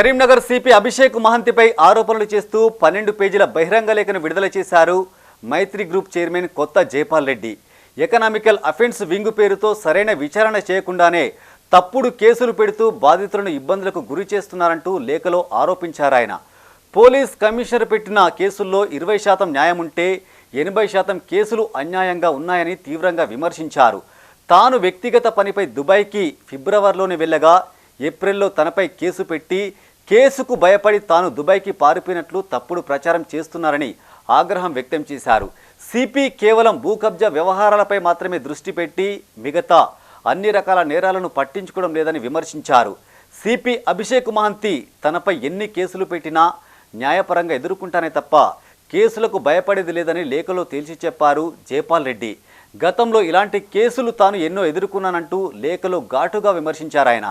Karimnagar CP Abhishek మహంతిపై ఆరోపణలు చేస్తూ పన్నెండు పేజీల బహిరంగ లేఖను విడుదల చేశారు Maitri group chairman Kotha Jaipal Reddy. Economical offence wing పేరుతో సరైన విచారణ చేయకుండానే తప్పుడు కేసులు పెడుతూ బాధితులను ఇబ్బందులకు గురి చేస్తున్నారంటూ లేఖలో ఆరోపించారాయన పోలీస్ కమిషనర్ పెట్టిన కేసుల్లో ఇరవై శాతం న్యాయం ఉంటే ఎనభై శాతం కేసులు అన్యాయంగా ఉన్నాయని తీవ్రంగా విమర్శించారు. తాను వ్యక్తిగత పనిపై దుబాయ్కి ఫిబ్రవరిలోనే వెళ్ళగా ఏప్రిల్లో తనపై కేసు పెట్టి కేసుకు భయపడి తాను దుబాయ్కి పారిపోయినట్లు తప్పుడు ప్రచారం చేస్తున్నారని ఆగ్రహం వ్యక్తం చేశారు. సిపి కేవలం భూ కబ్జా వ్యవహారాలపై మాత్రమే దృష్టి పెట్టి మిగతా అన్ని రకాల నేరాలను పట్టించుకోవడం లేదని విమర్శించారు. సిపి అభిషేక్ మహంతి తనపై ఎన్ని కేసులు పెట్టినా న్యాయపరంగా ఎదుర్కొంటానే తప్ప కేసులకు భయపడేది లేదని లేఖలో తేల్చి చెప్పారు జైపాల్ రెడ్డి. గతంలో ఇలాంటి కేసులు తాను ఎన్నో ఎదుర్కొన్నానంటూ లేఖలో ఘాటుగా విమర్శించారు ఆయన.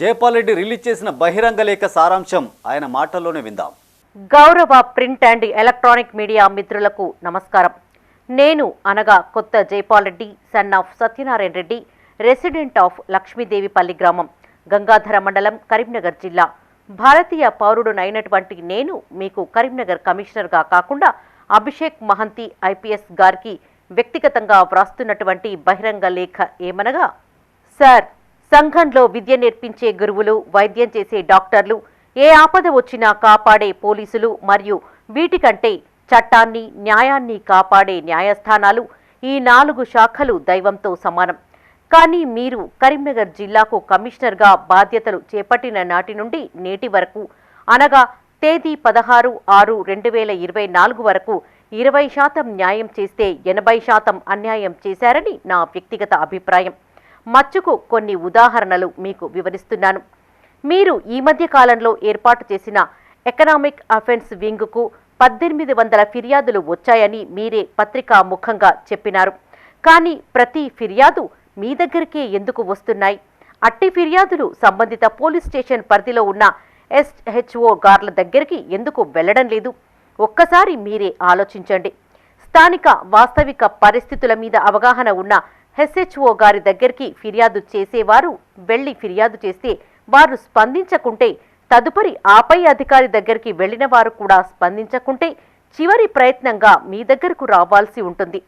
జైపాల్ రెడ్డి రిలీజ్ చేసిన బహిరంగ లేఖ సారాంశం ఆయన మాటల్లోనే విందాం. గౌరవ ప్రింట్ అండ్ ఎలక్ట్రానిక్ మీడియా మిత్రులకు నమస్కారం. నేను అనగా Kotha Jaipal Reddy son of Satyanarayana Reddy resident of Lakshmidevipalli గ్రామం గంగాధర మండలం కరీంనగర్ జిల్లా. భారతీయ పౌరుడునైనటువంటి నేను మీకు కరీంనగర్ కమిషనర్గా కాకుండా అభిషేక్ మహంతి ఐపీఎస్ గారికి వ్యక్తిగతంగా వ్రాస్తున్నటువంటి బహిరంగ లేఖ ఏమనగా సార్ సంఘంలో విద్య నేర్పించే గురువులు వైద్యం చేసే డాక్టర్లు ఏ ఆపద వచ్చినా కాపాడే పోలీసులు మరియు వీటికంటే చట్టాన్ని న్యాయాన్ని కాపాడే న్యాయస్థానాలు ఈ నాలుగు శాఖలు దైవంతో సమానం. కానీ మీరు కరీంనగర్ జిల్లాకు కమిషనర్గా బాధ్యతలు చేపట్టిన నాటి నుండి నేటి వరకు అనగా తేదీ పదహారు ఆరు రెండు వేల ఇరవై నాలుగు వరకు ఇరవై శాతం న్యాయం చేస్తే ఎనభై శాతం అన్యాయం చేశారని నా వ్యక్తిగత అభిప్రాయం. మచ్చుకు కొన్ని ఉదాహరణలు మీకు వివరిస్తున్నాను. మీరు ఈ మధ్య కాలంలో ఏర్పాటు చేసిన ఎకనామిక్ అఫెన్స్ వింగ్కు పద్దెనిమిది వందల ఫిర్యాదులు వచ్చాయని మీరే పత్రికా ముఖంగా చెప్పినారు. కానీ ప్రతి ఫిర్యాదు మీ దగ్గరికే ఎందుకు వస్తున్నాయి? అట్టి ఫిర్యాదులు సంబంధిత పోలీస్ స్టేషన్ పరిధిలో ఉన్న ఎస్హెచ్ఓ గార్ల దగ్గరికి ఎందుకు వెళ్ళడం లేదు? ఒక్కసారి మీరే ఆలోచించండి. స్థానిక వాస్తవిక పరిస్థితుల మీద అవగాహన ఉన్న హెచ్హెచ్ఓ గారి దగ్గరికి ఫిర్యాదు చేసేవారు. వెళ్ళి ఫిర్యాదు చేస్తే వారు స్పందించకుంటే తదుపరి ఆపై అధికారి దగ్గరికి వెళ్ళిన వారు కూడా స్పందించకుంటే చివరి ప్రయత్నంగా మీ దగ్గరకు రావాల్సి ఉంటుంది.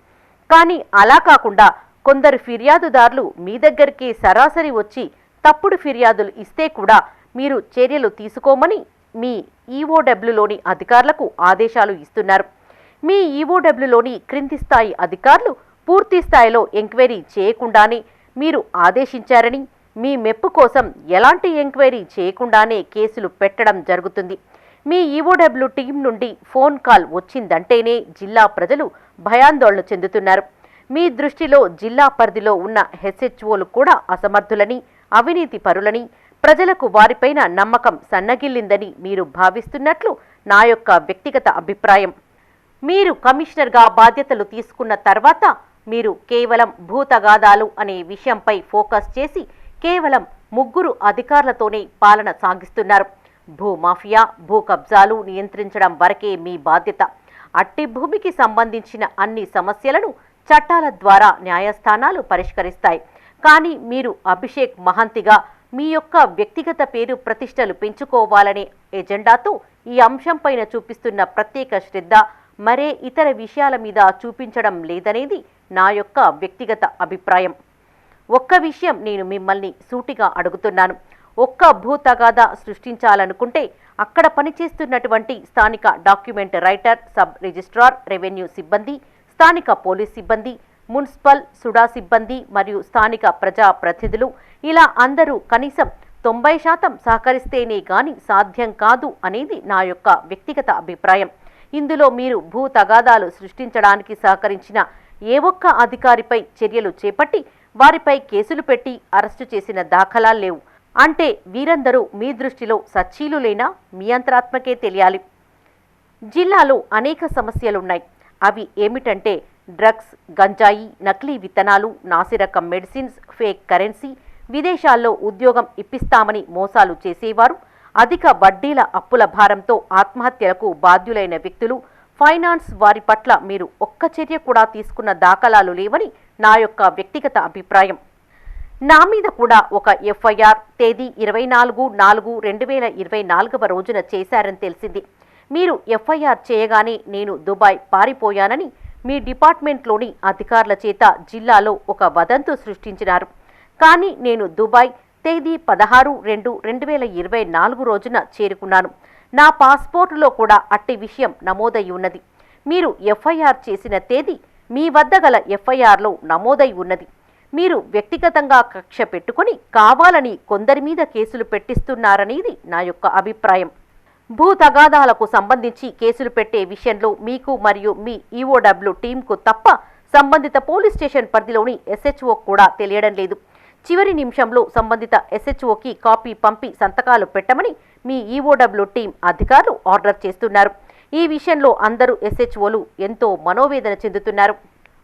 కానీ అలా కాకుండా కొందరు ఫిర్యాదుదారులు మీ దగ్గరికి సరాసరి వచ్చి తప్పుడు ఫిర్యాదులు ఇస్తే కూడా మీరు చర్యలు తీసుకోమని మీ ఈఓడబ్ల్యూలోని అధికారులకు ఆదేశాలు ఇస్తున్నారు. మీ ఈఓడబ్ల్యూలోని క్రింది స్థాయి అధికారులు పూర్తి స్థాయిలో ఎంక్వైరీ చేయకుండానే మీరు ఆదేశించారని మీ మెప్పు కోసం ఎలాంటి ఎంక్వైరీ చేయకుండానే కేసులు పెట్టడం జరుగుతుంది. మీ ఈఓడబ్ల్యూ టీం నుండి ఫోన్ కాల్ వచ్చిందంటేనే జిల్లా ప్రజలు భయాందోళన చెందుతున్నారు. మీ దృష్టిలో జిల్లా పరిధిలో ఉన్న హెచ్హెచ్ఓలు కూడా అసమర్థులని అవినీతి పరులని ప్రజలకు వారిపైన నమ్మకం సన్నగిల్లిందని మీరు భావిస్తున్నట్లు నా యొక్క వ్యక్తిగత అభిప్రాయం. మీరు కమిషనర్గా బాధ్యతలు తీసుకున్న తర్వాత మీరు కేవలం భూతగాదాలు అనే విషయంపై ఫోకస్ చేసి కేవలం ముగ్గురు అధికారులతోనే పాలన సాగిస్తున్నారు. భూమాఫియా భూ కబ్జాలు నియంత్రించడం వరకే మీ బాధ్యత. అట్టి భూమికి సంబంధించిన అన్ని సమస్యలను చట్టాల ద్వారా న్యాయస్థానాలు పరిష్కరిస్తాయి. కానీ మీరు అభిషేక్ మహంతిగా మీ యొక్క వ్యక్తిగత పేరు ప్రతిష్టలు పెంచుకోవాలనే ఎజెండాతో ఈ అంశంపైన చూపిస్తున్న ప్రత్యేక శ్రద్ధ మరే ఇతర విషయాల మీద చూపించడం లేదనేది నా యొక్క వ్యక్తిగత అభిప్రాయం. ఒక్క విషయం నేను మిమ్మల్ని సూటిగా అడుగుతున్నాను. ఒక్క భూతగాథ సృష్టించాలనుకుంటే అక్కడ పనిచేస్తున్నటువంటి స్థానిక document writer sub registrar revenue సిబ్బంది స్థానిక పోలీస్ సిబ్బంది మున్సిపల్ సుడా సిబ్బంది మరియు స్థానిక ప్రజాప్రతినిధులు ఇలా అందరూ కనీసం తొంభై శాతం సహకరిస్తేనే గాని సాధ్యం కాదు అనేది నా యొక్క వ్యక్తిగత అభిప్రాయం. ఇందులో మీరు భూ తగాదాలు సృష్టించడానికి సహకరించిన ఏ ఒక్క అధికారిపై చర్యలు చేపట్టి వారిపై కేసులు పెట్టి అరెస్టు చేసిన దాఖలాలు లేవు. అంటే వీరందరూ మీ దృష్టిలో సచ్చీలులేనా మీ అంతరాత్మకే తెలియాలి. జిల్లాలో అనేక సమస్యలున్నాయి. అవి ఏమిటంటే డ్రగ్స్ గంజాయి నకిలీ విత్తనాలు నాసిరకం మెడిసిన్స్ ఫేక్ కరెన్సీ విదేశాల్లో ఉద్యోగం ఇప్పిస్తామని మోసాలు చేసేవారు అధిక వడ్డీల అప్పుల భారంతో ఆత్మహత్యలకు బాధ్యులైన వ్యక్తులు ఫైనాన్స్ వారి పట్ల మీరు ఒక్క చర్య కూడా తీసుకున్న దాఖలాలు లేవని నా యొక్క వ్యక్తిగత అభిప్రాయం. నా మీద కూడా ఒక ఎఫ్ఐఆర్ తేదీ ఇరవై నాలుగు నాలుగు రెండు వేల ఇరవై నాలుగవ రోజున చేశారని తెలిసింది. మీరు ఎఫ్ఐఆర్ చేయగానే నేను దుబాయ్ పారిపోయానని మీ డిపార్ట్మెంట్లోని అధికారుల చేత జిల్లాలో ఒక వదంతు సృష్టించినారు. కానీ నేను దుబాయ్ తేదీ పదహారు రెండు రెండు వేల ఇరవై నాలుగు రోజున చేరుకున్నాను. నా పాస్పోర్టులో కూడా అట్టి విషయం నమోదై ఉన్నది. మీరు ఎఫ్ఐఆర్ చేసిన తేదీ మీ వద్ద గల ఎఫ్ఐఆర్లో నమోదై ఉన్నది. మీరు వ్యక్తిగతంగా కక్ష పెట్టుకొని కావాలని కొందరి మీద కేసులు పెట్టిస్తున్నారనేది నా యొక్క అభిప్రాయం. భూ తగాదాలకు సంబంధించి కేసులు పెట్టే విషయంలో మీకు మరియు మీ ఈఓడబ్ల్యూ టీంకు తప్ప సంబంధిత పోలీస్ స్టేషన్ పరిధిలోని ఎస్హెచ్ఓ కూడా తెలియడం లేదు. చివరి నిమిషంలో సంబంధిత ఎస్హెచ్ఓకి కాపీ పంపి సంతకాలు పెట్టమని మీ ఈఓడబ్ల్యూ టీం అధికారులు ఆర్డర్ చేస్తున్నారు. ఈ విషయంలో అందరూ ఎస్హెచ్ఓలు ఎంతో మనోవేదన చెందుతున్నారు.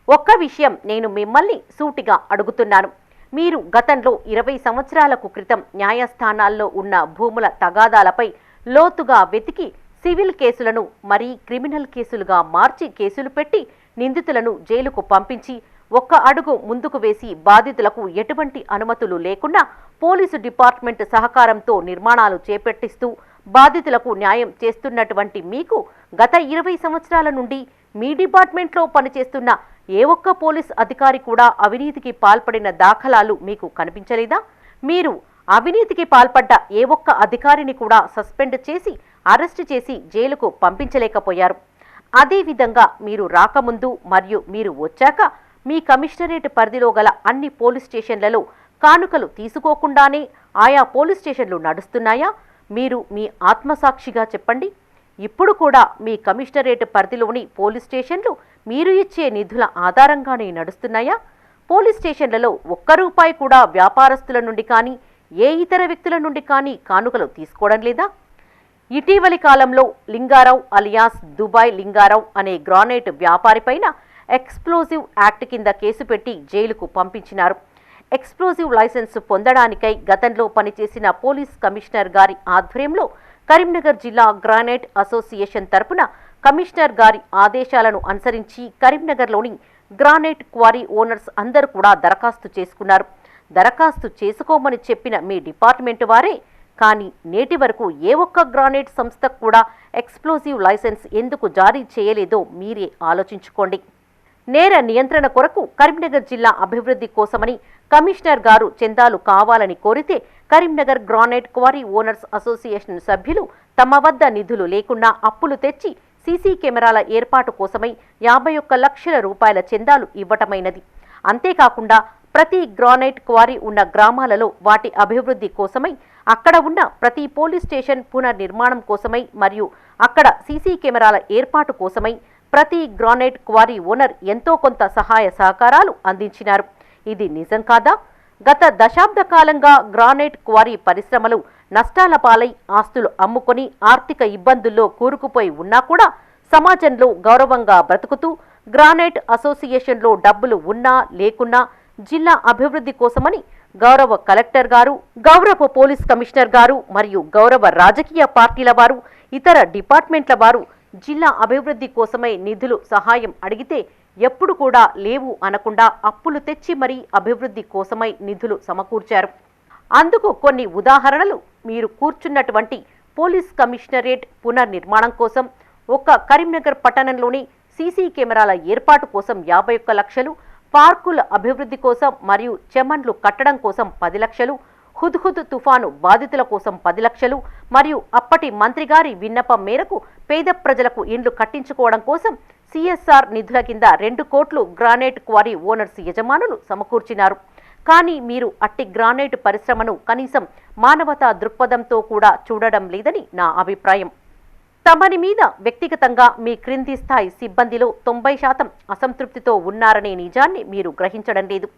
ఒక్క విషయం నేను మిమ్మల్ని సూటిగా అడుగుతున్నాను. మీరు గతంలో ఇరవై సంవత్సరాలకు క్రితం న్యాయస్థానాల్లో ఉన్న భూముల తగాదాలపై లోతుగా వెతికి సివిల్ కేసులను మరీ క్రిమినల్ కేసులుగా మార్చి కేసులు పెట్టి నిందితులను జైలుకు పంపించి ఒక్క అడుగు ముందుకు వేసి బాధితులకు ఎటువంటి అనుమతులు లేకుండా పోలీసు డిపార్ట్మెంట్ సహకారంతో నిర్మాణాలు చేపట్టిస్తూ బాధితులకు న్యాయం చేస్తున్నటువంటి మీకు గత ఇరవై సంవత్సరాల నుండి మీ డిపార్ట్మెంట్లో పనిచేస్తున్న ఏ ఒక్క పోలీస్ అధికారి కూడా అవినీతికి పాల్పడిన దాఖలాలు మీకు కనిపించలేదా? మీరు అవినీతికి పాల్పడ్డ ఏ ఒక్క అధికారిని కూడా సస్పెండ్ చేసి అరెస్టు చేసి జైలుకు పంపించలేకపోయారు. అదేవిధంగా మీరు రాకముందు మరియు మీరు వచ్చాక మీ కమిషనరేట్ పరిధిలో గల అన్ని పోలీస్ స్టేషన్లలో కానుకలు తీసుకోకుండానే ఆయా పోలీస్ స్టేషన్లు నడుస్తున్నాయా? మీరు మీ ఆత్మసాక్షిగా చెప్పండి. ఇప్పుడు కూడా మీ కమిషనరేట్ పరిధిలోని పోలీస్ స్టేషన్లు మీరు ఇచ్చే నిధుల ఆధారంగానే నడుస్తున్నాయా? పోలీస్ స్టేషన్లలో ఒక్క రూపాయి కూడా వ్యాపారస్తుల నుండి కానీ ఏ ఇతర వ్యక్తుల నుండి కానీ కానుకలు తీసుకోవడం లేదా? ఇటీవలి కాలంలో లింగారావు అలియాస్ దుబాయ్ లింగారావు అనే గ్రానైట్ వ్యాపారిపైన ఎక్స్ప్లోజివ్ యాక్ట్ కింద కేసు పెట్టి జైలుకు పంపించినారు. ఎక్స్ప్లోజివ్ లైసెన్స్ పొందడానికై గతంలో పనిచేసిన పోలీస్ కమిషనర్ గారి ఆధ్వర్యంలో కరీంనగర్ జిల్లా గ్రానైట్ అసోసియేషన్ తరపున కమిషనర్ గారి ఆదేశాలను అనుసరించి కరీంనగర్లోని గ్రానైట్ క్వారీ ఓనర్స్ అందరూ కూడా దరఖాస్తు చేసుకున్నారు. దరఖాస్తు చేసుకోమని చెప్పిన మీ డిపార్ట్మెంట్ వారే కానీ నేటి వరకు ఏ ఒక్క గ్రానైట్ సంస్థకు కూడా ఎక్స్ప్లోజివ్ లైసెన్స్ ఎందుకు జారీ చేయలేదో మీరే ఆలోచించుకోండి. నేర నియంత్రణ కొరకు కరీంనగర్ జిల్లా అభివృద్ధి కోసమని కమిషనర్ గారు చందాలు కావాలని కోరితే Karimnagar granite quarry owners association సభ్యులు తమ వద్ద నిధులు లేకుండా అప్పులు తెచ్చి సీసీ కెమెరాల ఏర్పాటు కోసమై యాభై ఒక్క లక్షల రూపాయల చందాలు ఇవ్వటమైనది. అంతేకాకుండా ప్రతి గ్రానైట్ క్వారీ ఉన్న గ్రామాలలో వాటి అభివృద్ధి కోసమై అక్కడ ఉన్న ప్రతి పోలీస్ స్టేషన్ పునర్నిర్మాణం కోసమై మరియు అక్కడ సీసీ కెమెరాల ఏర్పాటు కోసమై ప్రతి గ్రానైట్ క్వారీ ఓనర్ ఎంతో కొంత సహాయ సహకారాలు అందించినారు. ఇది నిజం కాదా? గత దశాబ్ద కాలంగా గ్రానైట్ క్వారీ పరిశ్రమలు నష్టాల పాలై ఆస్తులు అమ్ముకొని ఆర్థిక ఇబ్బందుల్లో కూరుకుపోయి ఉన్నా కూడా సమాజంలో గౌరవంగా బ్రతుకుతూ గ్రానైట్ అసోసియేషన్లో డబ్బులు ఉన్నా లేకున్నా జిల్లా అభివృద్ధి కోసమని గౌరవ కలెక్టర్ గారు గౌరవ పోలీస్ కమిషనర్ గారు మరియు గౌరవ రాజకీయ పార్టీల వారు ఇతర డిపార్ట్మెంట్ల వారు జిల్లా అభివృద్ధి కోసమై నిధులు సహాయం అడిగితే ఎప్పుడు కూడా లేవు అనకుండా అప్పులు తెచ్చి మరీ అభివృద్ధి కోసమై నిధులు సమకూర్చారు. అందుకు కొన్ని ఉదాహరణలు మీరు కూర్చున్నటువంటి పోలీస్ కమిషనరేట్ పునర్నిర్మాణం కోసం ఒక్క కరీంనగర్ పట్టణంలోని సీసీ కెమెరాల ఏర్పాటు కోసం యాభై ఒక్క లక్షలు పార్కుల అభివృద్ధి కోసం మరియు చెమన్లు కట్టడం కోసం పది లక్షలు హుద్హుద్ తుఫాను బాధితుల కోసం పది లక్షలు మరియు అప్పటి మంత్రి గారి విన్నపం మేరకు పేద ప్రజలకు ఇండ్లు కట్టించుకోవడం కోసం సిఎస్ఆర్ నిధుల కింద రెండు కోట్లు గ్రానైట్ క్వారీ ఓనర్స్ యజమానులు సమకూర్చినారు. కానీ మీరు అట్టి గ్రానైట్ పరిశ్రమను కనీసం మానవతా దృక్పథంతో కూడా చూడడం లేదని నా అభిప్రాయం. తమని మీద వ్యక్తిగతంగా మీ క్రింది స్థాయి సిబ్బందిలో తొంభై శాతం అసంతృప్తితో ఉన్నారనే నిజాన్ని మీరు గ్రహించడం లేదు.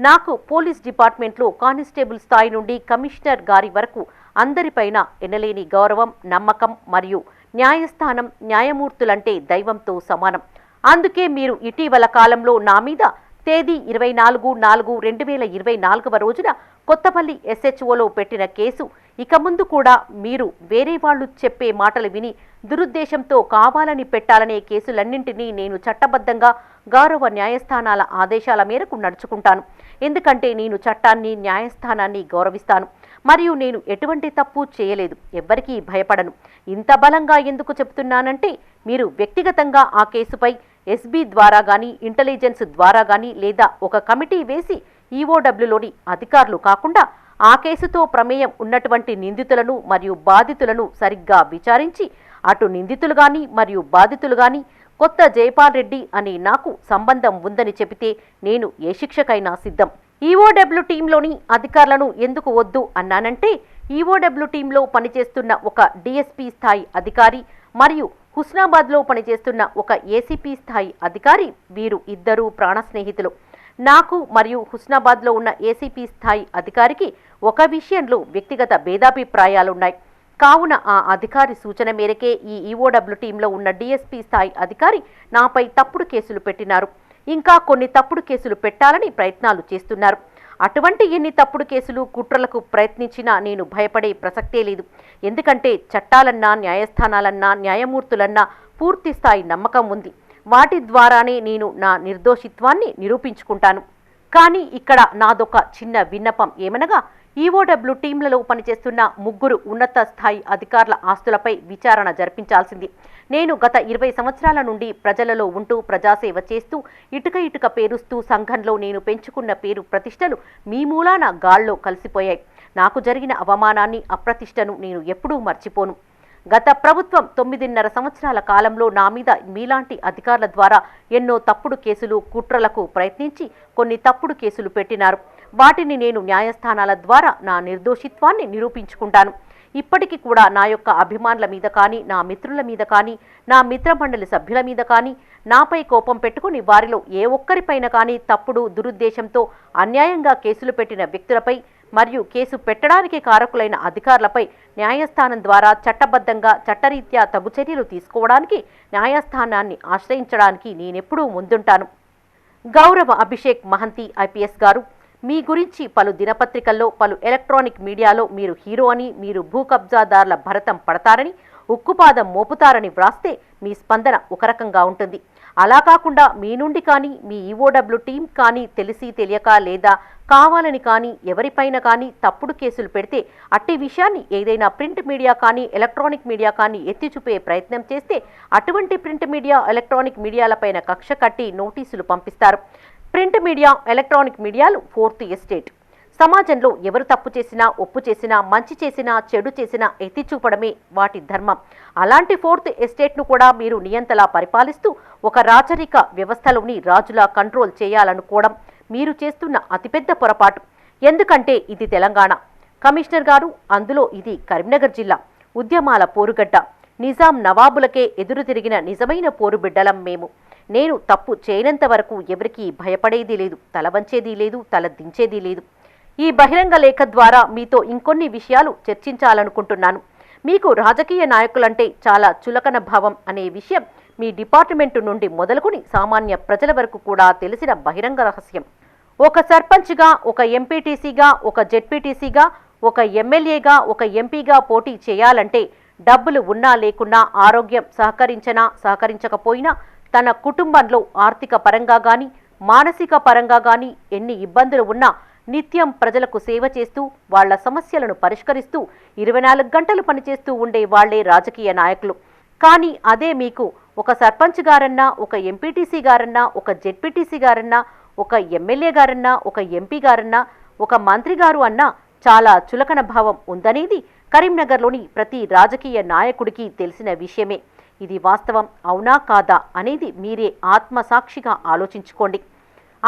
నాకు పోలీస్ డిపార్ట్మెంట్లో కానిస్టేబుల్ స్థాయి నుండి కమిషనర్ గారి వరకు అందరిపైన ఎనలేని గౌరవం నమ్మకం మరియు న్యాయస్థానం న్యాయమూర్తులంటే దైవంతో సమానం. అందుకే మీరు ఇటీవల కాలంలో నా మీద తేదీ ఇరవై నాలుగు నాలుగు రెండు వేల ఇరవై నాలుగవ రోజున కొత్తపల్లి ఎస్హెచ్ఓలో పెట్టిన కేసు. ఇక ముందు కూడా మీరు వేరే వాళ్ళు చెప్పే మాటలు విని దురుద్దేశంతో కావాలని పెట్టాలనే కేసులన్నింటినీ నేను చట్టబద్ధంగా గౌరవ న్యాయస్థానాల ఆదేశాల మేరకు నడుచుకుంటాను. ఎందుకంటే నేను చట్టాన్ని న్యాయస్థానాన్ని గౌరవిస్తాను. మరియు నేను ఎటువంటి తప్పు చేయలేదు. ఎవ్వరికీ భయపడను. ఇంత బలంగా ఎందుకు చెబుతున్నానంటే మీరు వ్యక్తిగతంగా ఆ కేసుపై ఎస్బీ ద్వారా కానీ ఇంటెలిజెన్స్ ద్వారా కానీ లేదా ఒక కమిటీ వేసి ఈఓడబ్ల్యూలోని అధికారులు కాకుండా ఆ కేసుతో ప్రమేయం ఉన్నటువంటి నిందితులను మరియు బాధితులను సరిగ్గా విచారించి అటు నిందితులు గాని మరియు బాధితులు గాని కొత్త జైపాల్ రెడ్డి అని నాకు సంబంధం ఉందని చెబితే నేను ఏ శిక్షకైనా సిద్ధం. ఈఓడబ్ల్యూ టీంలోని అధికారులను ఎందుకు వద్దు అన్నానంటే ఈఓడబ్ల్యూ టీంలో పనిచేస్తున్న ఒక డిఎస్పీ స్థాయి అధికారి మరియు హుస్నాబాద్లో పనిచేస్తున్న ఒక ఏసీపీ స్థాయి అధికారి వీరు ఇద్దరూ ప్రాణ స్నేహితులు. నాకు మరియు హుస్నాబాద్లో ఉన్న ఏసీపీ స్థాయి అధికారికి ఒక విషయంలో వ్యక్తిగత భేదాభిప్రాయాలున్నాయి. కావున ఆ అధికారి సూచన మేరకే ఈ ఈఓడబ్ల్యూ టీంలో ఉన్న డిఎస్పీ స్థాయి అధికారి నాపై తప్పుడు కేసులు పెట్టినారు. ఇంకా కొన్ని తప్పుడు కేసులు పెట్టాలని ప్రయత్నాలు చేస్తున్నారు. అటువంటి ఎన్ని తప్పుడు కేసులు కుట్రలకు ప్రయత్నించినా నేను భయపడే ప్రసక్తే లేదు. ఎందుకంటే చట్టాలన్నా న్యాయస్థానాలన్నా న్యాయమూర్తులన్నా పూర్తి స్థాయి నమ్మకం ఉంది. వాటి ద్వారానే నేను నా నిర్దోషిత్వాన్ని నిరూపించుకుంటాను. కానీ ఇక్కడ నాదొక చిన్న విన్నపం ఏమనగా ఈఓడబ్ల్యూ టీంలలో పనిచేస్తున్న ముగ్గురు ఉన్నత స్థాయి అధికారుల ఆస్తులపై విచారణ జరిపించాల్సింది. నేను గత ఇరవై సంవత్సరాల నుండి ప్రజలలో ఉంటూ ప్రజాసేవ చేస్తూ ఇటుక ఇటుక పేరుస్తూ సంఘంలో నేను పెంచుకున్న పేరు ప్రతిష్టలు మీ మూలాన గాల్లో కలిసిపోయాయి. నాకు జరిగిన అవమానాన్ని అప్రతిష్టను నేను ఎప్పుడూ మర్చిపోను. గత ప్రభుత్వం తొమ్మిదిన్నర సంవత్సరాల కాలంలో నా మీద మీలాంటి అధికారుల ద్వారా ఎన్నో తప్పుడు కేసులు కుట్రలకు ప్రయత్నించి కొన్ని తప్పుడు కేసులు పెట్టినారు. వాటిని నేను న్యాయస్థానాల ద్వారా నా నిర్దోషిత్వాన్ని నిరూపించుకుంటాను. ఇప్పటికీ కూడా నా యొక్క అభిమానుల మీద కానీ నా మిత్రుల మీద కానీ నా మిత్రమండలి సభ్యుల మీద కానీ నాపై కోపం పెట్టుకుని వారిలో ఏ ఒక్కరిపైన కానీ తప్పుడు దురుద్దేశంతో అన్యాయంగా కేసులు పెట్టిన వ్యక్తులపై మరియు కేసు పెట్టడానికి కారకులైన అధికారులపై న్యాయస్థానం ద్వారా చట్టబద్ధంగా చట్టరీత్యా తగు చర్యలు తీసుకోవడానికి న్యాయస్థానాన్ని ఆశ్రయించడానికి నేనెప్పుడూ ముందుంటాను. గౌరవ అభిషేక్ మహంతి ఐపీఎస్ గారు మీ గురించి పలు దినపత్రికల్లో పలు ఎలక్ట్రానిక్ మీడియాలో మీరు హీరో అని మీరు భూ కబ్జాదారుల భరతం పడతారని ఉక్కుపాదం మోపుతారని వ్రాస్తే మీ స్పందన ఒక రకంగా ఉంటుంది. అలా కాకుండా మీ నుండి కానీ మీ ఈఓడబ్ల్యూ టీం కానీ తెలిసి తెలియక లేదా కావాలని కానీ ఎవరిపైన కానీ తప్పుడు కేసులు పెడితే అట్టి విషయాన్ని ఏదైనా ప్రింట్ మీడియా కానీ ఎలక్ట్రానిక్ మీడియా కానీ ఎత్తి చూపే ప్రయత్నం చేస్తే అటువంటి ప్రింట్ మీడియా ఎలక్ట్రానిక్ మీడియాలపైన కక్ష కట్టి నోటీసులు పంపిస్తారు. ప్రింట్ మీడియా ఎలక్ట్రానిక్ మీడియాలు ఫోర్త్ ఎస్టేట్. సమాజంలో ఎవరు తప్పు చేసినా ఒప్పు చేసినా మంచి చేసినా చెడు చేసినా ఎత్తి చూపడమే వాటి ధర్మం. అలాంటి ఫోర్త్ ఎస్టేట్ను కూడా మీరు నియంతలా పరిపాలిస్తూ ఒక రాచరిక వ్యవస్థలోని రాజులా కంట్రోల్ చేయాలనుకోవడం మీరు చేస్తున్న అతిపెద్ద పొరపాటు. ఎందుకంటే ఇది తెలంగాణ. కమిషనర్ గారు అందులో ఇది కరీంనగర్ జిల్లా. ఉద్యమాల పోరుగడ్డ. నిజాం నవాబులకే ఎదురు తిరిగిన నిజమైన పోరుబిడ్డలం మేము. నేను తప్పు చేయనంత వరకు ఎవరికీ భయపడేది లేదు తల వంచేది లేదు తల దించేది లేదు. ఈ బహిరంగ లేఖ ద్వారా మీతో ఇంకొన్ని విషయాలు చర్చించాలనుకుంటున్నాను. మీకు రాజకీయ నాయకులంటే చాలా చులకన భావం అనే విషయం మీ డిపార్ట్మెంటు నుండి మొదలుకొని సామాన్య ప్రజల వరకు కూడా తెలిసిన బహిరంగ రహస్యం. ఒక సర్పంచ్గా ఒక ఎంపీటీసీగా ఒక జెడ్పీటీసీగా ఒక ఎమ్మెల్యేగా ఒక ఎంపీగా పోటీ చేయాలంటే డబ్బులు ఉన్నా లేకున్నా ఆరోగ్యం సహకరించనా సహకరించకపోయినా తన కుటుంబంలో ఆర్థిక పరంగా గాని మానసిక పరంగా గాని ఎన్ని ఇబ్బందులు ఉన్నా నిత్యం ప్రజలకు సేవ చేస్తూ వాళ్ళ సమస్యలను పరిష్కరిస్తూ ఇరవై నాలుగు గంటలు పనిచేస్తూ ఉండే వాళ్ళే రాజకీయ నాయకులు. కానీ అదే మీకు ఒక సర్పంచ్ గారన్నా ఒక ఎంపీటీసీ గారన్నా ఒక జెడ్పీటీసీ గారన్నా ఒక ఎమ్మెల్యే గారన్నా ఒక ఎంపీ గారన్నా ఒక మంత్రి గారు అన్నా చాలా చులకన భావం ఉందనేది కరీంనగర్లోని ప్రతి రాజకీయ నాయకుడికి తెలిసిన విషయమే. ఇది వాస్తవం అవునా కాదా అనేది మీరే ఆత్మసాక్షిగా ఆలోచించుకోండి.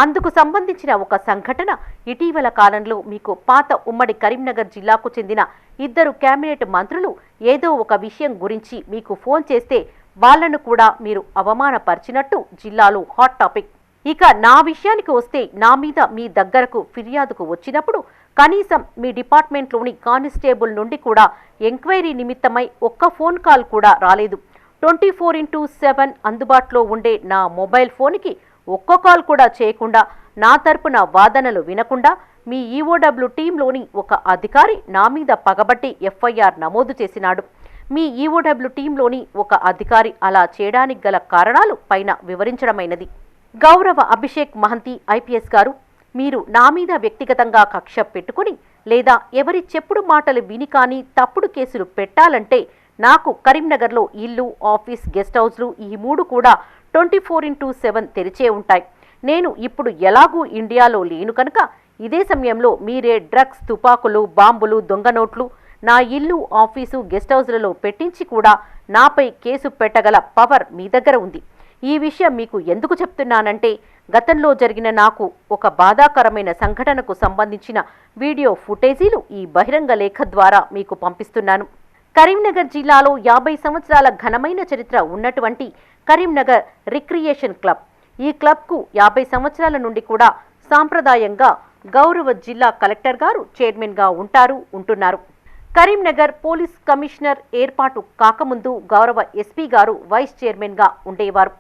అందుకు సంబంధించిన ఒక సంఘటన ఇటీవల కాలంలో మీకు పాత ఉమ్మడి కరీంనగర్ జిల్లాకు చెందిన ఇద్దరు కేబినెట్ మంత్రులు ఏదో ఒక విషయం గురించి మీకు ఫోన్ చేస్తే వాళ్ళను కూడా మీరు అవమానపరిచినట్టు జిల్లాలో హాట్ టాపిక్. ఇక నా విషయానికి వస్తే నా మీద మీ దగ్గరకు ఫిర్యాదుకు వచ్చినప్పుడు కనీసం మీ డిపార్ట్మెంట్లోని కానిస్టేబుల్ నుండి కూడా ఎంక్వైరీ నిమిత్తమై ఒక్క ఫోన్ కాల్ కూడా రాలేదు. ట్వంటీ ఫోర్ ఇంటూ సెవెన్ అందుబాటులో ఉండే నా మొబైల్ ఫోన్కి ఒక్క కాల్ కూడా చేయకుండా నా తరపున వాదనలు వినకుండా మీ ఈఓడబ్ల్యూ టీంలోని ఒక అధికారి నా మీద పగబట్టి ఎఫ్ఐఆర్ నమోదు చేసినాడు. మీ ఈఓడబ్ల్యూ టీంలోని ఒక అధికారి అలా చేయడానికి గల కారణాలు పైన వివరించడమైనది. గౌరవ అభిషేక్ మహంతి ఐపీఎస్ గారు మీరు నా మీద వ్యక్తిగతంగా కక్ష పెట్టుకుని లేదా ఎవరి చెప్పుడు మాటలు విని కానీ తప్పుడు కేసులు పెట్టాలంటే నాకు కరీంనగర్లో ఇల్లు ఆఫీస్ గెస్ట్ హౌస్లు ఈ మూడు కూడా ట్వంటీ ఫోర్ ఇంటూ సెవెన్ తెరిచే ఉంటాయి. నేను ఇప్పుడు ఎలాగూ ఇండియాలో లేను కనుక ఇదే సమయంలో మీరే డ్రగ్స్ తుపాకులు బాంబులు దొంగ నోట్లు నా ఇల్లు ఆఫీసు గెస్ట్ హౌస్లలో పెట్టించి కూడా నాపై కేసు పెట్టగల పవర్ మీ దగ్గర ఉంది. ఈ విషయం మీకు ఎందుకు చెప్తున్నానంటే గతంలో జరిగిన నాకు ఒక బాధాకరమైన సంఘటనకు సంబంధించిన వీడియో ఫుటేజీలు ఈ బహిరంగ లేఖ ద్వారా మీకు పంపిస్తున్నాను. కరీంనగర్ జిల్లాలో యాభై సంవత్సరాల ఘనమైన చరిత్ర ఉన్నటువంటి కరీంనగర్ రిక్రియేషన్ క్లబ్. ఈ క్లబ్కు యాభై సంవత్సరాల నుండి కూడా సాంప్రదాయంగా గౌరవ జిల్లా కలెక్టర్ గారు చైర్మన్గా ఉంటారు ఉంటున్నారు. కరీంనగర్ పోలీస్ కమిషనర్ ఏర్పాటు కాకముందు గౌరవ ఎస్పీ గారు వైస్ చైర్మన్గా ఉండేవారు.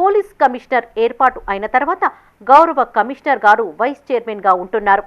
పోలీస్ కమిషనర్ ఏర్పాటు అయిన తర్వాత గౌరవ కమిషనర్ గారు వైస్ చైర్మన్గా ఉంటున్నారు.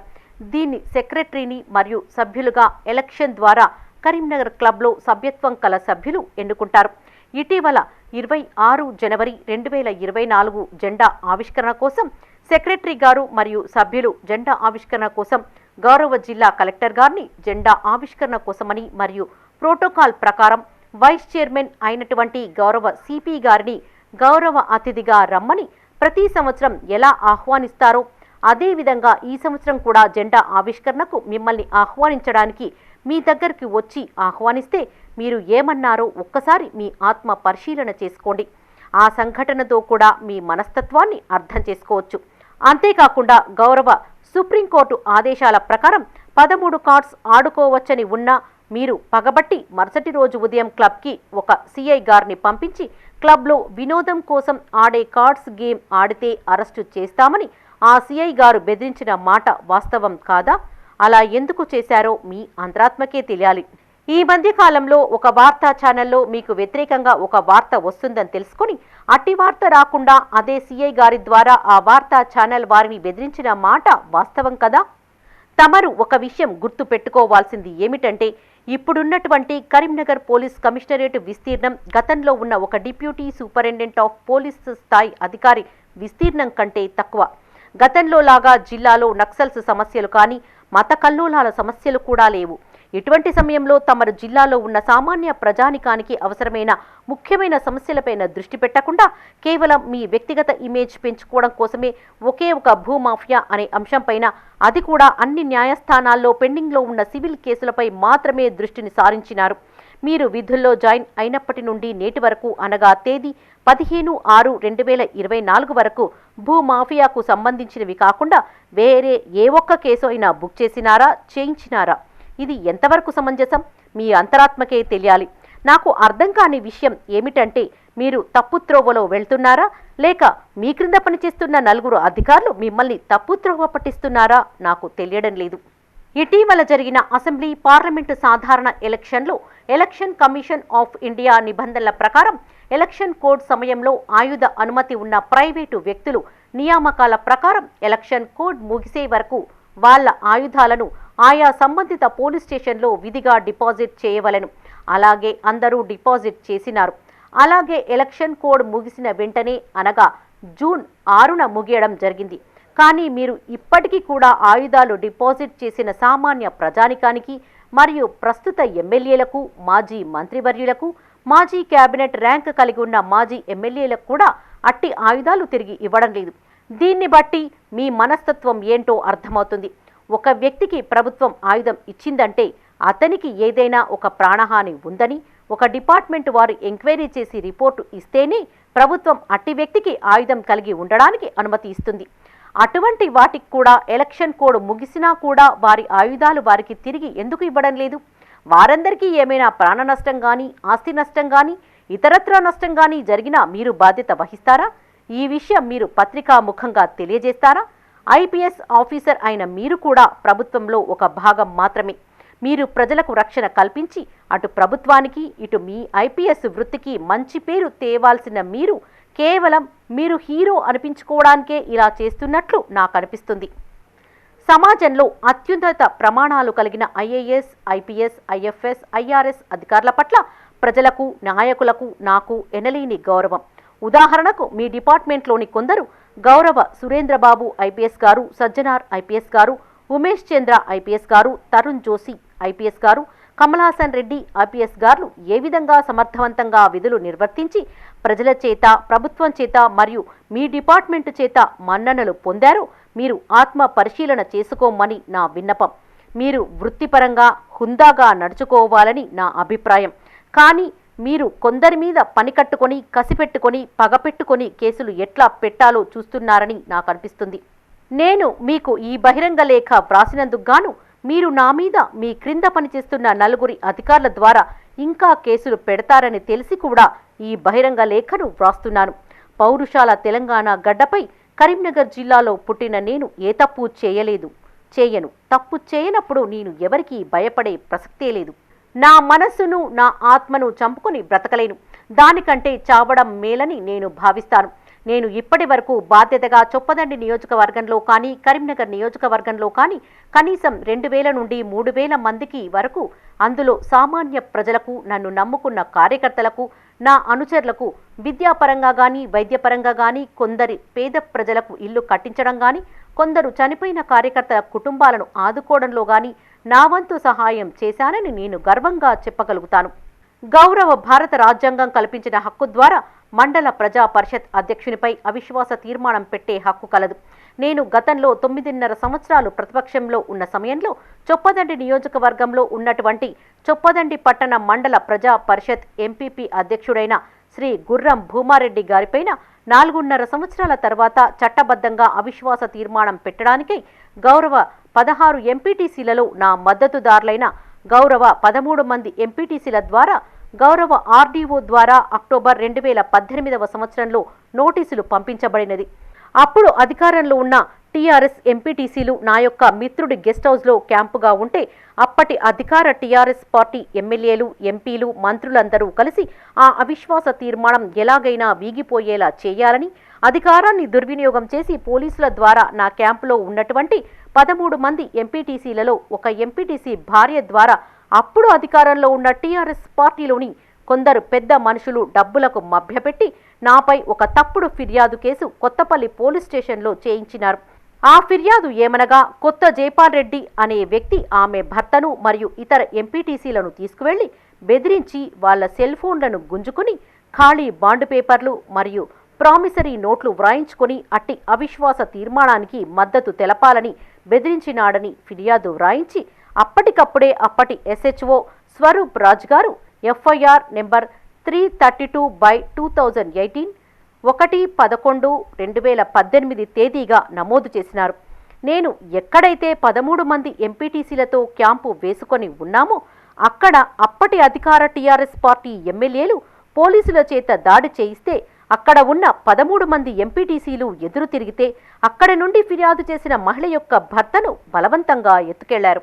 దీన్ని సెక్రటరీని మరియు సభ్యులుగా ఎలక్షన్ ద్వారా కరీంనగర్ క్లబ్లో సభ్యత్వం కల సభ్యులు ఎన్నుకుంటారు. ఇటీవల ఇరవై ఆరు జనవరి రెండు వేల ఇరవై నాలుగు జెండా ఆవిష్కరణ కోసం సెక్రటరీ గారు మరియు సభ్యులు జెండా ఆవిష్కరణ కోసం గౌరవ జిల్లా కలెక్టర్ గారిని జెండా ఆవిష్కరణ కోసమని మరియు ప్రోటోకాల్ ప్రకారం వైస్ చైర్మన్ అయినటువంటి గౌరవ సిపి గారిని గౌరవ అతిథిగా రమ్మని ప్రతి సంవత్సరం ఎలా ఆహ్వానిస్తారో అదేవిధంగా ఈ సంవత్సరం కూడా జెండా ఆవిష్కరణకు మిమ్మల్ని ఆహ్వానించడానికి మీ దగ్గరికి వచ్చి ఆహ్వానిస్తే మీరు ఏమన్నారో ఒక్కసారి మీ ఆత్మ పరిశీలన చేసుకోండి. ఆ సంఘటనతో కూడా మీ మనస్తత్వాన్ని అర్థం చేసుకోవచ్చు. అంతేకాకుండా గౌరవ సుప్రీంకోర్టు ఆదేశాల ప్రకారం పదమూడు కార్డ్స్ ఆడుకోవచ్చని ఉన్నా మీరు పగబట్టి మరుసటి రోజు ఉదయం క్లబ్కి ఒక సిఐ గారిని పంపించి క్లబ్లో వినోదం కోసం ఆడే కార్డ్స్ గేమ్ ఆడితే అరెస్టు చేస్తామని ఆ సిఐ గారు బెదిరించిన మాట వాస్తవం కాదా? అలా ఎందుకు చేశారో మీ అంతరాత్మకే తెలియాలి. ఈ మధ్య కాలంలో ఒక వార్తా ఛానల్లో మీకు వ్యతిరేకంగా ఒక వార్త వస్తుందని తెలుసుకుని అట్టి వార్త రాకుండా అదే సిఐ గారి ద్వారా ఆ వార్తా ఛానల్ వారిని బెదిరించిన మాట వాస్తవం కదా? తమరు ఒక విషయం గుర్తు పెట్టుకోవాల్సింది ఏమిటంటే ఇప్పుడున్నటువంటి కరీంనగర్ పోలీస్ కమిషనరేట్ విస్తీర్ణం గతంలో ఉన్న ఒక డిప్యూటీ సూపరింటెండెంట్ ఆఫ్ పోలీస్ స్థాయి అధికారి విస్తీర్ణం కంటే తక్కువ. గతంలో లాగా జిల్లాలో నక్సల్స్ సమస్యలు కానీ మత కల్లోలాల సమస్యలు కూడా లేవు. ఇటువంటి సమయంలో తమరు జిల్లాలో ఉన్న సామాన్య ప్రజానికానికి అవసరమైన ముఖ్యమైన సమస్యలపైన దృష్టి పెట్టకుండా కేవలం మీ వ్యక్తిగత ఇమేజ్ పెంచుకోవడం కోసమే ఒకే ఒక భూమాఫియా అనే అంశంపైన అది కూడా అన్ని న్యాయస్థానాల్లో పెండింగ్లో ఉన్న సివిల్ కేసులపై మాత్రమే దృష్టిని సారించినారు. మీరు విధుల్లో జాయిన్ అయినప్పటి నుండి నేటి వరకు అనగా తేదీ పదిహేను ఆరు రెండు వేల ఇరవై నాలుగు వరకు భూమాఫియాకు సంబంధించినవి కాకుండా వేరే ఏ ఒక్క కేసు అయినా బుక్ చేసినారా చేయించినారా? ఇది ఎంతవరకు సమంజసం? మీ అంతరాత్మకే తెలియాలి. నాకు అర్థం కాని విషయం ఏమిటంటే మీరు తప్పు త్రోవలో వెళ్తున్నారా? లేక మీ క్రింద పనిచేస్తున్న నలుగురు అధికారులు మిమ్మల్ని తప్పు త్రోవ పట్టిస్తున్నారా? నాకు తెలియడం లేదు. ఇటీవల జరిగిన అసెంబ్లీ పార్లమెంటు సాధారణ ఎలక్షన్లో ఎలక్షన్ కమిషన్ ఆఫ్ ఇండియా నిబంధనల ప్రకారం ఎలక్షన్ కోడ్ సమయంలో ఆయుధ అనుమతి ఉన్న ప్రైవేటు వ్యక్తులు నియామకాల ప్రకారం ఎలక్షన్ కోడ్ ముగిసే వరకు వాళ్ళ ఆయుధాలను ఆయా సంబంధిత పోలీస్ స్టేషన్లో విధిగా డిపాజిట్ చేయవలెను. అలాగే అందరూ డిపాజిట్ చేసినారు. అలాగే ఎలక్షన్ కోడ్ ముగిసిన వెంటనే అనగా జూన్ ఆరున ముగియడం జరిగింది. కానీ మీరు ఇప్పటికీ కూడా ఆయుధాలు డిపాజిట్ చేసిన సామాన్య ప్రజానికానికి మరియు ప్రస్తుత ఎమ్మెల్యేలకు మాజీ మంత్రివర్యులకు మాజీ కేబినెట్ ర్యాంక్ కలిగి ఉన్న మాజీ ఎమ్మెల్యేలకు కూడా అట్టి ఆయుధాలు తిరిగి ఇవ్వడం లేదు. దీన్ని బట్టి మీ మనస్తత్వం ఏంటో అర్థమవుతుంది. ఒక వ్యక్తికి ప్రభుత్వం ఆయుధం ఇచ్చిందంటే అతనికి ఏదైనా ఒక ప్రాణహాని ఉందని ఒక డిపార్ట్మెంట్ వారు ఎంక్వైరీ చేసి రిపోర్టు ఇస్తేనే ప్రభుత్వం అట్టి వ్యక్తికి ఆయుధం కలిగి ఉండడానికి అనుమతి ఇస్తుంది. అటువంటి వాటికి కూడా ఎలక్షన్ కోడ్ ముగిసినా కూడా వారి ఆయుధాలు వారికి తిరిగి ఎందుకు ఇవ్వడం లేదు? వారందరికీ ఏమైనా ప్రాణ నష్టం కానీ ఆస్తి నష్టం కానీ ఇతరత్ర నష్టం కానీ జరిగినా మీరు బాధ్యత వహిస్తారా? ఈ విషయం మీరు పత్రికా ముఖంగా తెలియజేస్తారా? ఐపీఎస్ ఆఫీసర్ అయిన మీరు కూడా ప్రభుత్వంలో ఒక భాగం మాత్రమే. మీరు ప్రజలకు రక్షణ కల్పించి అటు ప్రభుత్వానికి ఇటు మీ ఐపీఎస్ వృత్తికి మంచి పేరు తేవాల్సిన మీరు కేవలం మీరు హీరో అనిపించుకోవడానికే ఇలా చేస్తున్నట్లు నాకు అనిపిస్తుంది. సమాజంలో అత్యున్నత ప్రమాణాలు కలిగిన ఐఏఎస్ ఐపీఎస్ ఐఎఫ్ఎస్ ఐఆర్ఎస్ అధికారుల పట్ల ప్రజలకు నాయకులకు నాకు ఎనలేని గౌరవం. ఉదాహరణకు మీ డిపార్ట్మెంట్లోని కొందరు గౌరవ సురేంద్రబాబు ఐపీఎస్ గారు సజ్జనార్ ఐపీఎస్ గారు ఉమేష్ చంద్ర ఐపీఎస్ గారు తరుణ్ జోషి ఐపీఎస్ గారు కమలాసన్ రెడ్డి ఐపీఎస్ గారు ఏ విధంగా సమర్థవంతంగా విధులు నిర్వర్తించి ప్రజల చేత ప్రభుత్వం చేత మరియు మీ డిపార్ట్మెంట్ చేత మన్ననలు పొందారో మీరు ఆత్మ పరిశీలన చేసుకోమని నా విన్నపం. మీరు వృత్తిపరంగా హుందాగా నడుచుకోవాలని నా అభిప్రాయం. కానీ మీరు కొందరి మీద పని కట్టుకొని కసిపెట్టుకొని పగపెట్టుకొని కేసులు ఎట్లా పెట్టాలో చూస్తున్నారని నాకు అనిపిస్తుంది. నేను మీకు ఈ బహిరంగ లేఖ వ్రాసినందుకు గాను మీరు నా మీద మీ క్రింద పనిచేస్తున్న నలుగురి అధికారుల ద్వారా ఇంకా కేసులు పెడతారని తెలిసి కూడా ఈ బహిరంగ లేఖను వ్రాస్తున్నాను. పౌరుషాల తెలంగాణ గడ్డపై కరీంనగర్ జిల్లాలో పుట్టిన నేను ఏ తప్పు చేయలేదు. చేయను. తప్పు చేయనప్పుడు నేను ఎవరికీ భయపడే ప్రసక్తే లేదు. నా మనస్సును నా ఆత్మను చంపుకొని బ్రతకలేను. దానికంటే చావడం మేలని నేను భావిస్తాను. నేను ఇప్పటి వరకు బాధ్యతగా చొప్పదండి నియోజకవర్గంలో కానీ కరీంనగర్ నియోజకవర్గంలో కానీ కనీసం రెండు వేల నుండి మూడు వేల మందికి వరకు అందులో సామాన్య ప్రజలకు నన్ను నమ్ముకున్న కార్యకర్తలకు నా అనుచరులకు విద్యాపరంగా కానీ వైద్యపరంగా కానీ కొందరి పేద ప్రజలకు ఇల్లు కట్టించడం కానీ కొందరు చనిపోయిన కార్యకర్తల కుటుంబాలను ఆదుకోవడంలో కానీ నా వంతు సహాయం చేశానని నేను గర్వంగా చెప్పగలుగుతాను. గౌరవ భారత రాజ్యాంగం కల్పించిన హక్కు ద్వారా మండల ప్రజా పరిషత్ అధ్యక్షునిపై అవిశ్వాస తీర్మానం పెట్టే హక్కు కలదు. నేను గతంలో తొమ్మిదిన్నర సంవత్సరాలు ప్రతిపక్షంలో ఉన్న సమయంలో చొప్పదండి నియోజకవర్గంలో ఉన్నటువంటి చొప్పదండి పట్టణ మండల ప్రజా పరిషత్ ఎంపీపీ అధ్యక్షుడైన శ్రీ గుర్రం భూమారెడ్డి గారిపైన నాలుగున్నర సంవత్సరాల తర్వాత చట్టబద్ధంగా అవిశ్వాస తీర్మానం పెట్టడానికై గౌరవ పదహారు ఎంపీటీసీలలో నా మద్దతుదారులైన గౌరవ పదమూడు మంది ఎంపీటీసీల ద్వారా గౌరవ ఆర్డీఓ ద్వారా అక్టోబర్ రెండు వేల పద్దెనిమిదవ సంవత్సరంలో నోటీసులు పంపించబడినది. అప్పుడు అధికారంలో ఉన్న టీఆర్ఎస్ ఎంపీటీసీలు నా యొక్క మిత్రుడి గెస్ట్ హౌస్లో క్యాంపుగా ఉంటే అప్పటి అధికార టీఆర్ఎస్ పార్టీ ఎమ్మెల్యేలు ఎంపీలు మంత్రులందరూ కలిసి ఆ అవిశ్వాస తీర్మానం ఎలాగైనా వీగిపోయేలా చేయాలని అధికారాన్ని దుర్వినియోగం చేసి పోలీసుల ద్వారా నా క్యాంపులో ఉన్నటువంటి పదమూడు మంది ఎంపీటీసీలలో ఒక ఎంపీటీసీ భార్య ద్వారా అప్పుడు అధికారంలో ఉన్న టీఆర్ఎస్ పార్టీలోని కొందరు పెద్ద మనుషులు డబ్బులకు మభ్యపెట్టి నాపై ఒక తప్పుడు ఫిర్యాదు కేసు కొత్తపల్లి పోలీస్ స్టేషన్లో చేయించినారు. ఆ ఫిర్యాదు ఏమనగా కొత్త జైపాల్ రెడ్డి అనే వ్యక్తి ఆమె భర్తను మరియు ఇతర ఎంపీటీసీలను తీసుకువెళ్ళి బెదిరించి వాళ్ళ సెల్ ఫోన్లను గుంజుకుని ఖాళీ బాండ్ పేపర్లు మరియు ప్రామిసరీ నోట్లు వ్రాయించుకొని అట్టి అవిశ్వాస తీర్మానానికి మద్దతు తెలపాలని బెదిరించినాడని ఫిర్యాదు వ్రాయించి అప్పటికప్పుడే అప్పటి ఎస్హెచ్ఓ స్వరూప్ రాజ్ గారు FIR number three thirty two by two thousand eighteen ఒకటి పదకొండు రెండు వేల పద్దెనిమిది తేదీగా నమోదు చేసినారు. నేను ఎక్కడైతే పదమూడు మంది ఎంపీటీసీలతో క్యాంపు వేసుకొని ఉన్నామో అక్కడ అప్పటి అధికార టీఆర్ఎస్ పార్టీ ఎమ్మెల్యేలు పోలీసుల చేత దాడి చేయిస్తే అక్కడ ఉన్న పదమూడు మంది ఎంపీటీసీలు ఎదురు తిరిగితే అక్కడి నుండి ఫిర్యాదు చేసిన మహిళ యొక్క భర్తను బలవంతంగా ఎత్తుకెళ్ళారు.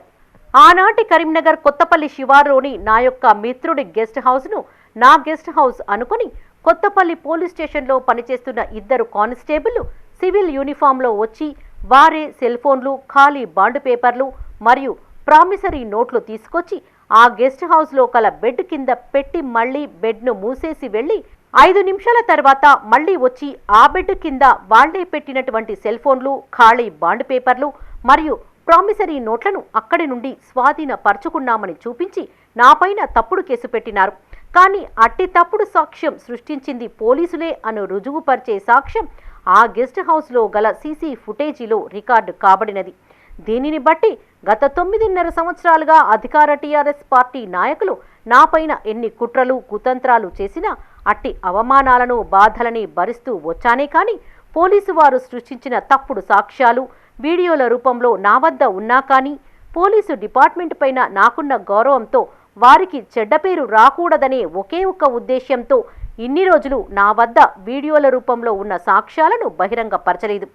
ఆనాటి కరీంనగర్ కొత్తపల్లి శివారులోని నా యొక్క మిత్రుడి గెస్ట్ హౌస్ను నా గెస్ట్ హౌస్ అనుకుని కొత్తపల్లి పోలీస్ స్టేషన్లో పనిచేస్తున్న ఇద్దరు కానిస్టేబుళ్ళు సివిల్ యూనిఫామ్లో వచ్చి వారే సెల్ ఫోన్లు ఖాళీ బాండ్ పేపర్లు మరియు ప్రామిసరీ నోట్లు తీసుకొచ్చి ఆ గెస్ట్ హౌస్లో కల బెడ్ కింద పెట్టి మళ్ళీ బెడ్ను మూసేసి వెళ్ళి ఐదు నిమిషాల తర్వాత మళ్ళీ వచ్చి ఆ బెడ్ కింద వాళ్ళే పెట్టినటువంటి సెల్ ఫోన్లు ఖాళీ బాండ్ పేపర్లు మరియు ప్రామిసరీ నోట్లను అక్కడి నుండి స్వాధీనపరుచుకున్నామని చూపించి నాపైన తప్పుడు కేసు పెట్టినారు. కానీ అట్టి తప్పుడు సాక్ష్యం సృష్టించింది పోలీసులే అను రుజువుపరిచే సాక్ష్యం ఆ గెస్ట్ హౌస్లో గల సీసీ ఫుటేజీలో రికార్డు కాబడినది. దీనిని బట్టి గత తొమ్మిదిన్నర సంవత్సరాలుగా అధికార టీఆర్ఎస్ పార్టీ నాయకులు నాపైన ఎన్ని కుట్రలు కుతంత్రాలు చేసినా అట్టి అవమానాలను బాధలని భరిస్తూ వచ్చానే కాని పోలీసు వారు సృష్టించిన తప్పుడు సాక్ష్యాలు వీడియోల రూపంలో నా వద్ద ఉన్నా కానీ పోలీసు డిపార్ట్మెంట్ పైన నాకున్న గౌరవంతో వారికి చెడ్డ పేరు రాకూడదనే ఒకే ఒక్క ఉద్దేశ్యంతో ఇన్ని రోజులు నా వద్ద వీడియోల రూపంలో ఉన్న సాక్ష్యాలను బహిరంగపరచలేదు.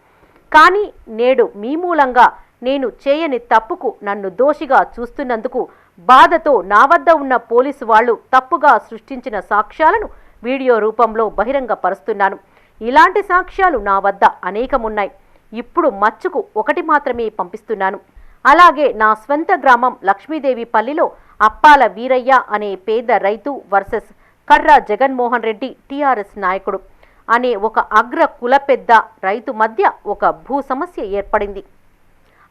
కానీ నేడు మీ మూలంగా నేను చేయని తప్పుకు నన్ను దోషిగా చూస్తున్నందుకు బాధతో నా వద్ద ఉన్న పోలీసు వాళ్ళు తప్పుగా సృష్టించిన సాక్ష్యాలను వీడియో రూపంలో బహిరంగపరుస్తున్నాను. ఇలాంటి సాక్ష్యాలు నా వద్ద అనేకమున్నాయి. ఇప్పుడు మచ్చుకు ఒకటి మాత్రమే పంపిస్తున్నాను. అలాగే నా స్వంత గ్రామం లక్ష్మీదేవి పల్లిలో అప్పాల వీరయ్య అనే పేద రైతు వర్సెస్ కర్రా జగన్మోహన్ రెడ్డి టీఆర్ఎస్ నాయకుడు అనే ఒక అగ్ర కుల పెద్ద రైతు మధ్య ఒక భూ సమస్య ఏర్పడింది.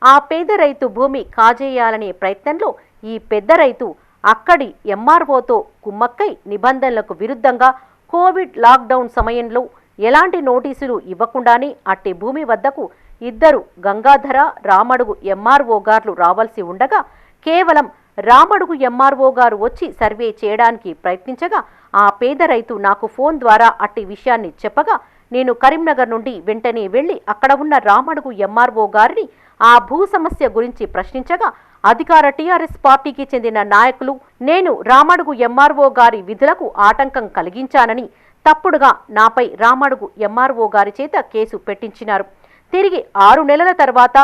ఆ పేద రైతు భూమి కాజేయాలనే ప్రయత్నంలో ఈ పెద్ద రైతు అక్కడి ఎంఆర్ఓతో కుమ్మక్కై నిబంధనలకు విరుద్ధంగా కోవిడ్ లాక్డౌన్ సమయంలో ఎలాంటి నోటీసులు ఇవ్వకుండానే అట్టి భూమి వద్దకు ఇద్దరు గంగాధర రామడుగు ఎంఆర్ఓ గార్లు రావాల్సి ఉండగా కేవలం రామడుగు ఎంఆర్ఓ గారు వచ్చి సర్వే చేయడానికి ప్రయత్నించగా ఆ పేద రైతు నాకు ఫోన్ ద్వారా అట్టి విషయాన్ని చెప్పగా నేను కరీంనగర్ నుండి వెంటనే వెళ్ళి అక్కడ ఉన్న రామడుగు ఎంఆర్ఓ గారిని ఆ భూ సమస్య గురించి ప్రశ్నించగా అధికార టీఆర్ఎస్ పార్టీకి చెందిన నాయకులు నేను రామడుగు ఎంఆర్ఓ గారి విధులకు ఆటంకం కలిగించానని తప్పుడుగా నాపై రామడుగు ఎంఆర్ఓ గారి చేత కేసు పెట్టించినారు. తిరిగి ఆరు నెలల తర్వాత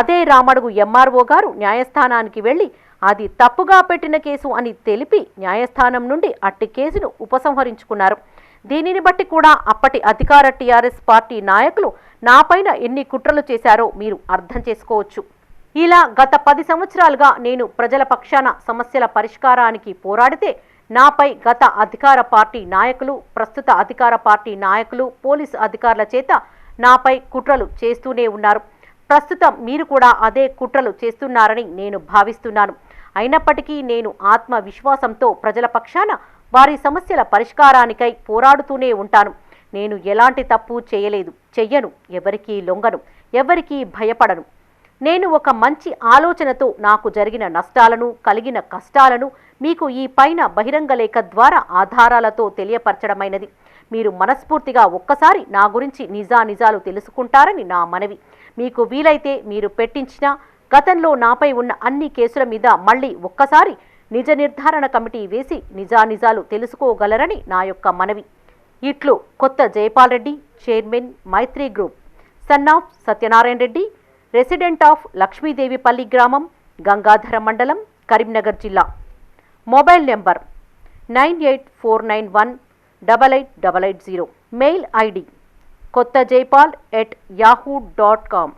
అదే రామడుగు ఎంఆర్ఓ గారు న్యాయస్థానానికి వెళ్ళి అది తప్పుగా పెట్టిన కేసు అని తెలిపి న్యాయస్థానం నుండి అట్టి కేసును ఉపసంహరించుకున్నారు. దీనిని బట్టి కూడా అప్పటి అధికార టీఆర్ఎస్ పార్టీ నాయకులు నాపైన ఎన్ని కుట్రలు చేశారో మీరు అర్థం చేసుకోవచ్చు. ఇలా గత పది సంవత్సరాలుగా నేను ప్రజల పక్షాన సమస్యల పరిష్కారానికి పోరాడితే నాపై గత అధికార పార్టీ నాయకులు ప్రస్తుత అధికార పార్టీ నాయకులు పోలీసు అధికారుల చేత నాపై కుట్రలు చేస్తూనే ఉన్నారు. ప్రస్తుతం మీరు కూడా అదే కుట్రలు చేస్తున్నారని నేను భావిస్తున్నాను. అయినప్పటికీ నేను ఆత్మవిశ్వాసంతో ప్రజల పక్షాన వారి సమస్యల పరిష్కారానికై పోరాడుతూనే ఉంటాను. నేను ఎలాంటి తప్పు చేయలేదు. చెయ్యను. ఎవరికీ లొంగను. ఎవరికీ భయపడను. నేను ఒక మంచి ఆలోచనతో నాకు జరిగిన నష్టాలను కలిగిన కష్టాలను మీకు ఈ పైన బహిరంగ లేఖ ద్వారా ఆధారాలతో తెలియపరచడమైనది. మీరు మనస్ఫూర్తిగా ఒక్కసారి నా గురించి నిజా నిజాలు తెలుసుకుంటారని నా మనవి. మీకు వీలైతే మీరు పెట్టించిన గతంలో నాపై ఉన్న అన్ని కేసుల మీద మళ్ళీ ఒక్కసారి నిజ నిర్ధారణ కమిటీ వేసి నిజానిజాలు తెలుసుకోగలరని నా యొక్క మనవి. ఇట్లు Kotha Jayapal Reddy chairman Maitri group. Son of Satyanarayana Reddy resident of Lakshmidevipalli గ్రామం గంగాధర మండలం కరీంనగర్ జిల్లా. Mobile number nine eight four nine one double eight double eight zero. Mail ID Kotha Jaipal at Yahoo dot com.